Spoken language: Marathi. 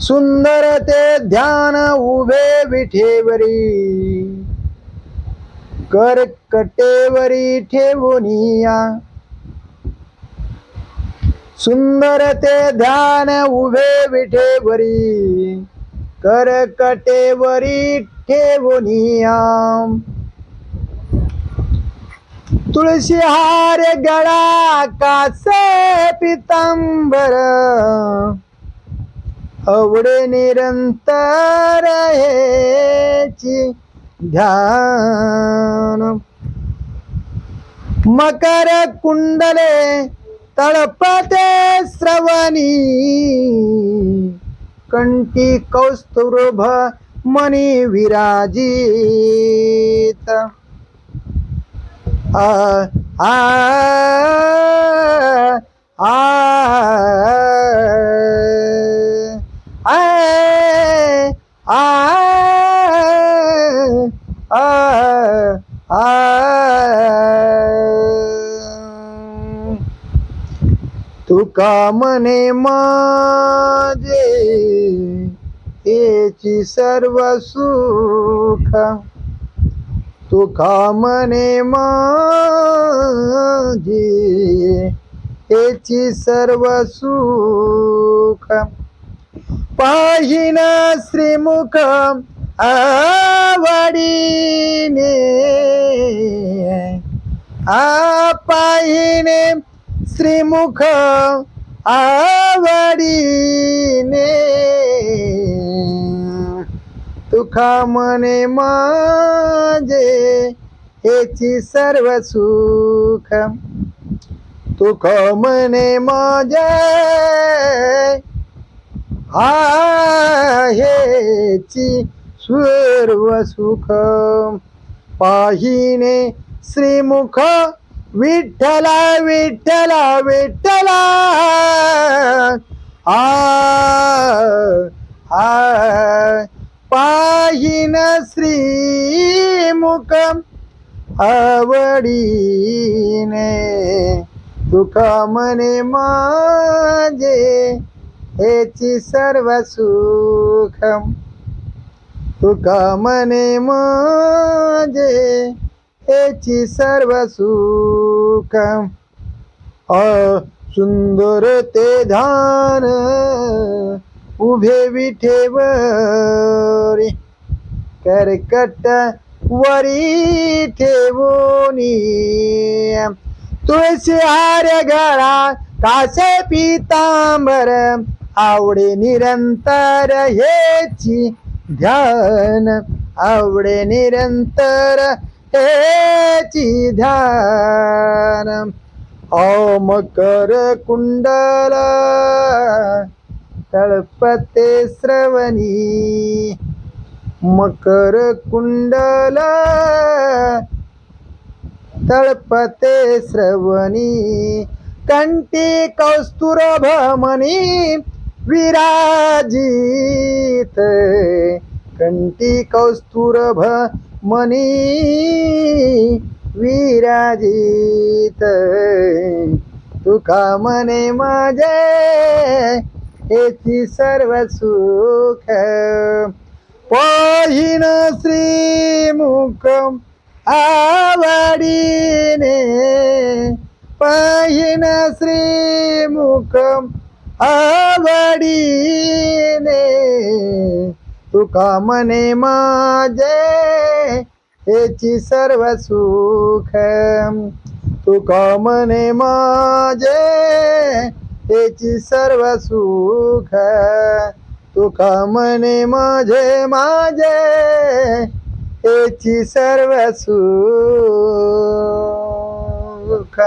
सुंदर ते ध्यान उभे विठेवरी. कर कटेवरी ठेवनिया. सुंदर ते ध्यान उभे विठेवरी. कर कटेवरी ठेवनिया. तुळशी हार गळा कासे पितांबर. अवडे निरंतर हेची ध्यान. मकर कुंडले तळपते श्रवणी. कंटी कौस्तुभ मनी विराजित. आ आ आ आ तुका मने माझे याची सर्व सुख तुका मने माझे याची सर्व सुख पाहिना श्रीमुख आवडीने आ पाहिने श्रीमुख आवडीने. तुका मने माझे हेची सर्व सुख. तुख मने माझे हेची सर्व सुख पाहिने श्रीमुख विठ्ठला विठ्ठला विठ्ठला. आ पाहिन श्रीमुख आवडीने. तुका मने माझे हेची सर्व सुखम तुका मने माझे याची सर्व सुख. अ सुंदर ते ध्यान उभे विठेवरी करकट वरी ठेवोनी. तुळशी आर्य गळा कासे पितांबर आवडे निरंतर हेची ध्यान आवडे निरंतर हेची ध्यान. ओम कर कुंडल तळपते श्रवणी. मकर कुंडल तळपते श्रवणी. कंटी कौस्तुर भमनी विराजित कंटी कौस्तुरभ मनी विराजित. तुका मने माझे हेची सर्व सुख. पाहिन श्रीमुख आवडीने पाहिन श्रीमुख आवडीने तुका मने माझे याची सर्व सुख. तुका मने माझे याची सर्व सुख. तुका मने माझे माझे याची सर्व सुख.